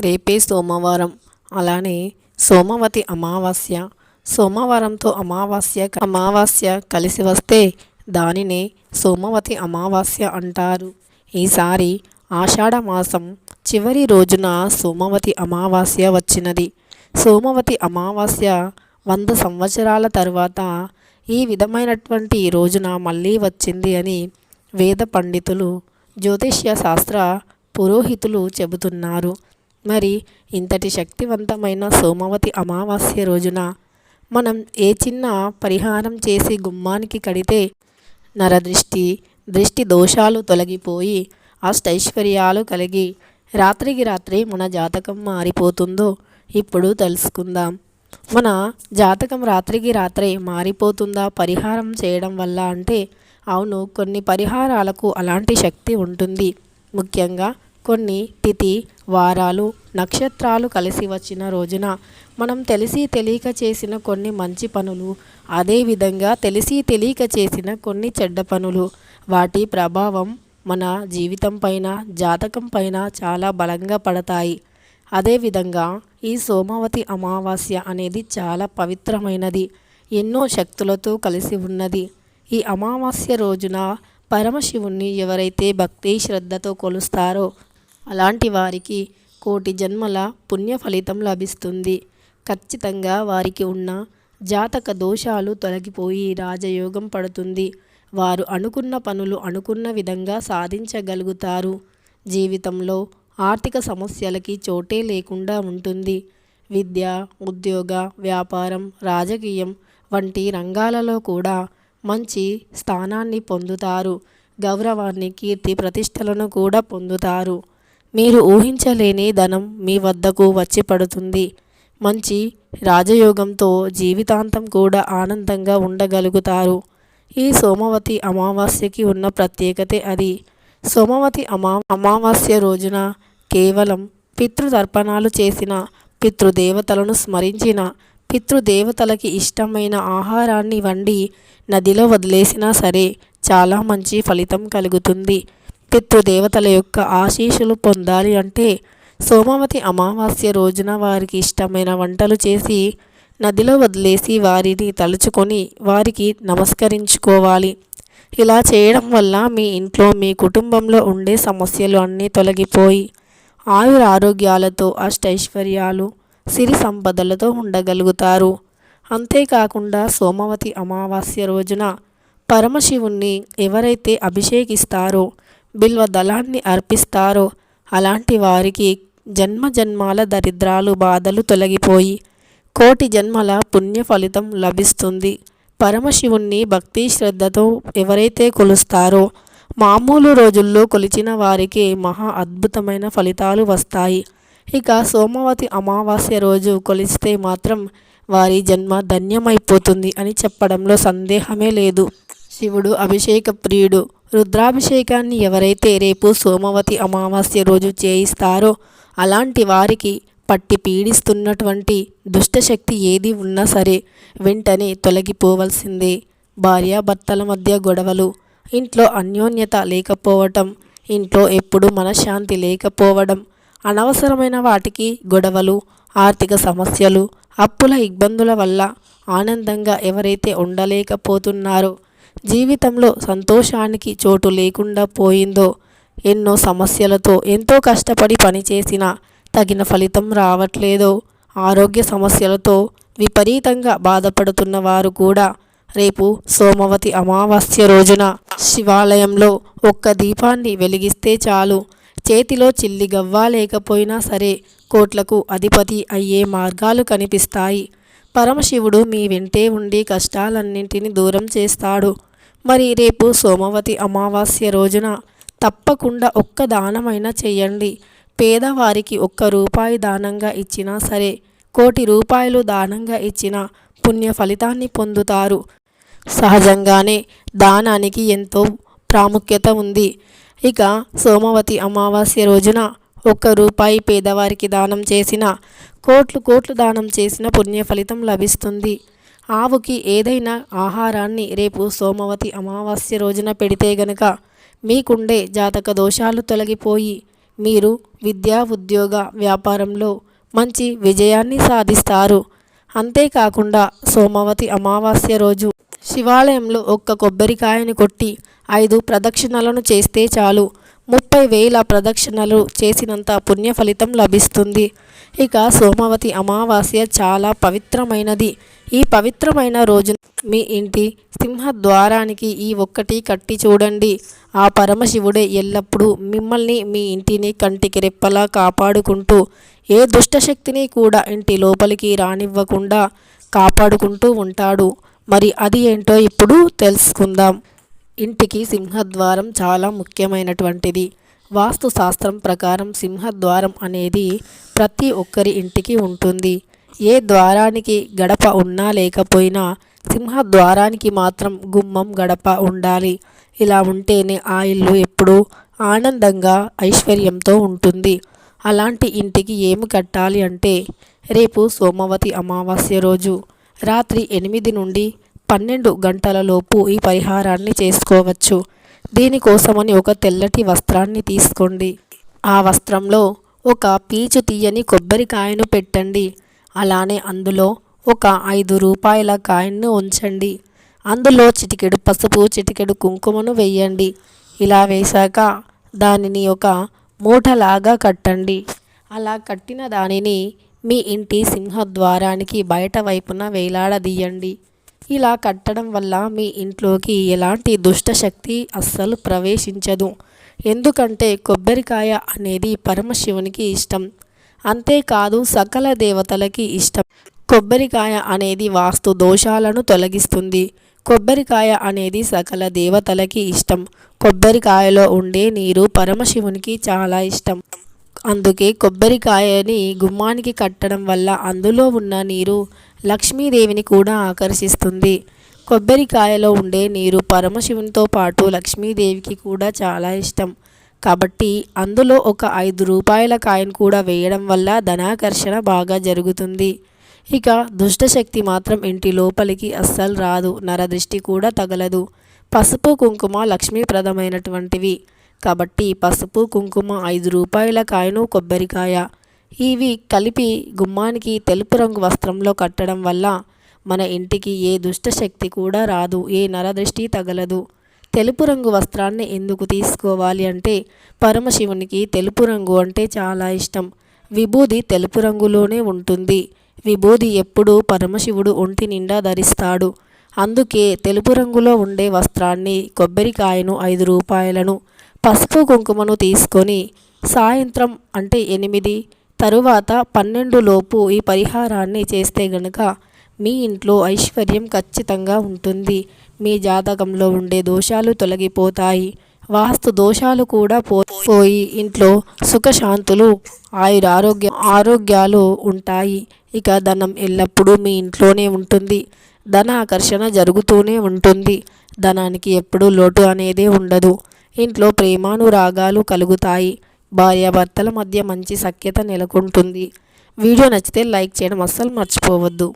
రేపే సోమవారం. అలానే సోమవతి అమావాస్య. సోమవారంతో అమావాస్య అమావాస్య కలిసి వస్తే దానినే సోమవతి అమావాస్య అంటారు. ఈసారి ఆషాఢ మాసం చివరి రోజున సోమవతి అమావాస్య వచ్చినది. సోమవతి అమావాస్య వంద సంవత్సరాల తరువాత ఈ విధమైనటువంటి రోజున మళ్ళీ వచ్చింది అని వేద పండితులు జ్యోతిష్య శాస్త్ర పురోహితులు చెబుతున్నారు. మరి ఇంతటి శక్తివంతమైన సోమవతి అమావాస్య రోజున మనం ఏ చిన్న పరిహారం చేసి గుమ్మానికి కడితే నరదృష్టి దృష్టి దోషాలు తొలగిపోయి అష్టైశ్వర్యాలు కలిగి రాత్రికి రాత్రి మన జాతకం మారిపోతుందో ఇప్పుడు తెలుసుకుందాం. మన జాతకం రాత్రికి రాత్రే మారిపోతుందా పరిహారం చేయడం వల్ల అంటే అవును కొన్ని పరిహారాలకు అలాంటి శక్తి ఉంటుంది. ముఖ్యంగా కొన్ని తిథి వారాలు నక్షత్రాలు కలిసి వచ్చిన రోజున మనం తెలిసి తెలియక చేసిన కొన్ని మంచి పనులు అదేవిధంగా తెలిసి తెలియక చేసిన కొన్ని చెడ్డ పనులు. వాటి ప్రభావం మన జీవితం పైన జాతకం పైన చాలా బలంగా పడతాయి. అదేవిధంగా ఈ సోమవతి అమావాస్య అనేది చాలా పవిత్రమైనది. ఎన్నో శక్తులతో కలిసి ఉన్నది. ఈ అమావాస్య రోజున పరమశివుణ్ణి ఎవరైతే భక్తి శ్రద్ధతో కొలుస్తారో అలాంటి వారికి కోటి జన్మల పుణ్య ఫలితం లభిస్తుంది. ఖచ్చితంగా వారికి ఉన్న జాతక దోషాలు తొలగిపోయి రాజయోగం పడుతుంది. వారు అనుకున్న పనులు అనుకున్న విధంగా సాధించగలుగుతారు. జీవితంలో ఆర్థిక సమస్యలకి చోటే లేకుండా ఉంటుంది. విద్య ఉద్యోగ వ్యాపారం రాజకీయం వంటి రంగాలలో కూడా మంచి స్థానాన్ని పొందుతారు. గౌరవాన్ని కీర్తి ప్రతిష్టలను కూడా పొందుతారు. మీరు ఊహించలేని ధనం మీ వద్దకు వచ్చి పడుతుంది. మంచి రాజయోగంతో జీవితాంతం కూడా ఆనందంగా ఉండగలుగుతారు. ఈ సోమవతి అమావాస్యకి ఉన్న ప్రత్యేకతే అది. సోమవతి అమా అమావాస్య రోజున కేవలం పితృతర్పణాలు చేసిన పితృదేవతలను స్మరించిన పితృదేవతలకి ఇష్టమైన ఆహారాన్ని వండి నదిలో వదిలేసినా సరే చాలా మంచి ఫలితం కలుగుతుంది. పితృదేవతల యొక్క ఆశీస్సులు పొందాలి అంటే సోమవతి అమావాస్య రోజున వారికి ఇష్టమైన వంటలు చేసి నదిలో వదిలేసి వారిని తలుచుకొని వారికి నమస్కరించుకోవాలి. ఇలా చేయడం వల్ల మీ ఇంట్లో మీ కుటుంబంలో ఉండే సమస్యలు అన్నీ తొలగిపోయి ఆయుర ఆరోగ్యాలతో అష్టైశ్వర్యాలు సిరి సంపదలతో ఉండగలుగుతారు. అంతేకాకుండా సోమవతి అమావాస్య రోజున పరమశివుణ్ణి ఎవరైతే అభిషేకిస్తారో బిల్వ దళాన్ని అర్పిస్తారో? అలాంటి వారికి జన్మ జన్మాల దరిద్రాలు బాధలు తొలగిపోయి కోటి జన్మల పుణ్య ఫలితం లభిస్తుంది. పరమశివుణ్ణి భక్తి శ్రద్ధతో ఎవరైతే కొలుస్తారో మామూలు రోజుల్లో కొలిచిన వారికి మహా అద్భుతమైన ఫలితాలు వస్తాయి. ఇక సోమవతి అమావాస్య రోజు కొలిస్తే మాత్రం వారి జన్మ ధన్యమైపోతుంది అని చెప్పడంలో సందేహమే లేదు. శివుడు అభిషేక ప్రియుడు. రుద్రాభిషేకాన్ని ఎవరైతే రేపు సోమవతి అమావాస్య రోజు చేయిస్తారో అలాంటి వారికి పట్టి పీడిస్తున్నటువంటి దుష్టశక్తి ఏది ఉన్నా సరే వెంటనే తొలగిపోవలసిందే. భార్యాభర్తల మధ్య గొడవలు ఇంట్లో అన్యోన్యత లేకపోవటం ఇంట్లో ఎప్పుడు మనశ్శాంతి లేకపోవడం అనవసరమైన వాటికి గొడవలు ఆర్థిక సమస్యలు అప్పుల ఇబ్బందుల వల్ల ఆనందంగా ఎవరైతే ఉండలేకపోతున్నారో జీవితంలో సంతోషానికి చోటు లేకుండా పోయిందో ఎన్నో సమస్యలతో ఎంతో కష్టపడి పనిచేసినా తగిన ఫలితం రావట్లేదో ఆరోగ్య సమస్యలతో విపరీతంగా బాధపడుతున్న వారు కూడా రేపు సోమవతి అమావాస్య రోజున శివాలయంలో ఒక్క దీపాన్ని వెలిగిస్తే చాలు. చేతిలో చిల్లి గవ్వ లేకపోయినా సరే కోట్లకు అధిపతి అయ్యే మార్గాలు కనిపిస్తాయి. పరమశివుడు మీ వెంటే ఉండి కష్టాలన్నింటినీ దూరం చేస్తాడు. మరి రేపు సోమవతి అమావాస్య రోజున తప్పకుండా ఒక్క దానమైనా చేయండి. పేదవారికి ఒక్క రూపాయి దానంగా ఇచ్చినా సరే కోటి రూపాయలు దానంగా ఇచ్చిన పుణ్య ఫలితాన్ని పొందుతారు. సహజంగానే దానానికి ఎంతో ప్రాముఖ్యత ఉంది. ఇక సోమవతి అమావాస్య రోజున ఒక్క రూపాయి పేదవారికి దానం చేసిన కోట్లు కోట్లు దానం చేసిన పుణ్య ఫలితం లభిస్తుంది. ఆవుకి ఏదైనా ఆహారాన్ని రేపు సోమవతి అమావాస్య రోజున పెడితే గనక మీకుండే జాతక దోషాలు తొలగిపోయి మీరు విద్యా ఉద్యోగ వ్యాపారంలో మంచి విజయాన్ని సాధిస్తారు. అంతేకాకుండా సోమవతి అమావాస్య రోజు శివాలయంలో ఒక్క కొబ్బరికాయని కొట్టి ఐదు ప్రదక్షిణలను చేస్తే చాలు. ముప్పై వేల ప్రదక్షిణలు చేసినంత పుణ్య ఫలితం లభిస్తుంది. ఇక సోమవతి అమావాస్య చాలా పవిత్రమైనది. ఈ పవిత్రమైన రోజు మీ ఇంటి సింహద్వారానికి ఈ ఒక్కటి కట్టి చూడండి. ఆ పరమశివుడే ఎల్లప్పుడూ మిమ్మల్ని మీ ఇంటిని కంటికి రెప్పలా కాపాడుకుంటూ ఏ దుష్టశక్తిని కూడా ఇంటి లోపలికి రానివ్వకుండా కాపాడుకుంటూ ఉంటాడు. మరి అది ఏంటో ఇప్పుడు తెలుసుకుందాం. ఇంటికి సింహద్వారం చాలా ముఖ్యమైనటువంటిది. వాస్తు శాస్త్రం ప్రకారం సింహద్వారం అనేది ప్రతి ఒక్కరి ఇంటికి ఉంటుంది. ఏ ద్వారానికి గడప ఉన్నా లేకపోయినా సింహద్వారానికి మాత్రం గుమ్మం గడప ఉండాలి. ఇలా ఉంటేనే ఆ ఇల్లు ఎప్పుడూ ఆనందంగా ఐశ్వర్యంతో ఉంటుంది. అలాంటి ఇంటికి ఏమి కట్టాలి అంటే రేపు సోమవతి అమావాస్య రోజు రాత్రి ఎనిమిది నుండి పన్నెండు గంటలలోపు ఈ పరిహారాన్ని చేసుకోవచ్చు. దీనికోసమని ఒక తెల్లటి వస్త్రాన్ని తీసుకోండి. ఆ వస్త్రంలో ఒక పీచు తీయని కొబ్బరికాయను పెట్టండి. అలానే అందులో ఒక ఐదు రూపాయల కాయన్ను ఉంచండి. అందులో చిటికెడు పసుపు చిటికెడు కుంకుమను వేయండి. ఇలా వేశాక దానిని ఒక మూటలాగా కట్టండి. అలా కట్టిన దానిని మీ ఇంటి సింహద్వారానికి బయట వైపున వేలాడదీయండి. ఇలా కట్టడం వల్ల మీ ఇంట్లోకి ఎలాంటి దుష్టశక్తి అస్సలు ప్రవేశించదు. ఎందుకంటే కొబ్బరికాయ అనేది పరమశివునికి ఇష్టం. అంతేకాదు సకల దేవతలకి ఇష్టం. కొబ్బరికాయ అనేది వాస్తు దోషాలను తొలగిస్తుంది. కొబ్బరికాయ అనేది సకల దేవతలకి ఇష్టం. కొబ్బరికాయలో ఉండే నీరు పరమశివునికి చాలా ఇష్టం. అందుకే కొబ్బరికాయని గుమ్మానికి కట్టడం వల్ల అందులో ఉన్న నీరు లక్ష్మీదేవిని కూడా ఆకర్షిస్తుంది. కొబ్బరికాయలో ఉండే నీరు పరమశివునితో పాటు లక్ష్మీదేవికి కూడా చాలా ఇష్టం. కాబట్టి అందులో ఒక ఐదు రూపాయల కాయను కూడా వేయడం వల్ల ధనాకర్షణ బాగా జరుగుతుంది. ఇక దుష్టశక్తి మాత్రం ఇంటి లోపలికి అస్సలు రాదు. నరదృష్టి కూడా తగలదు. పసుపు కుంకుమ లక్ష్మీప్రదమైనటువంటివి. కాబట్టి పసుపు కుంకుమ ఐదు రూపాయల కాయను కొబ్బరికాయ. ఇవి కలిపి గుమ్మానికి తెలుపు రంగు వస్త్రంలో కట్టడం వల్ల మన ఇంటికి ఏ దుష్టశక్తి కూడా రాదు ఏ నరదృష్టి తగలదు. తెలుపు రంగు వస్త్రాన్ని ఎందుకు తీసుకోవాలి అంటే పరమశివునికి తెలుపు రంగు అంటే చాలా ఇష్టం. విభూది తెలుపు రంగులోనే ఉంటుంది. విభూది ఎప్పుడూ పరమశివుడు ఒంటి నిండా ధరిస్తాడు. అందుకే తెలుపు రంగులో ఉండే వస్త్రాన్ని కొబ్బరికాయను ఐదు రూపాయలను పసుపు కుంకుమను తీసుకొని సాయంత్రం అంటే ఎనిమిది తరువాత పన్నెండు లోపు ఈ పరిహారాన్ని చేస్తే గనుక మీ ఇంట్లో ఐశ్వర్యం ఖచ్చితంగా ఉంటుంది. మీ జాతకంలో ఉండే దోషాలు తొలగిపోతాయి. వాస్తు దోషాలు కూడా పోయి ఇంట్లో సుఖశాంతులు ఆయుర ఆరోగ్య ఆరోగ్యాలు ఉంటాయి. ఇక ధనం ఎల్లప్పుడూ మీ ఇంట్లోనే ఉంటుంది. ధన ఆకర్షణ జరుగుతూనే ఉంటుంది. ధనానికి ఎప్పుడూ లోటు అనేదే ఉండదు. ఇంట్లో ప్రేమానురాగాలు కలుగుతాయి. భార్యాభర్తల మధ్య మంచి సఖ్యత నెలకొంటుంది. వీడియో నచ్చితే లైక్ చేయడం అస్సలు మర్చిపోవద్దు.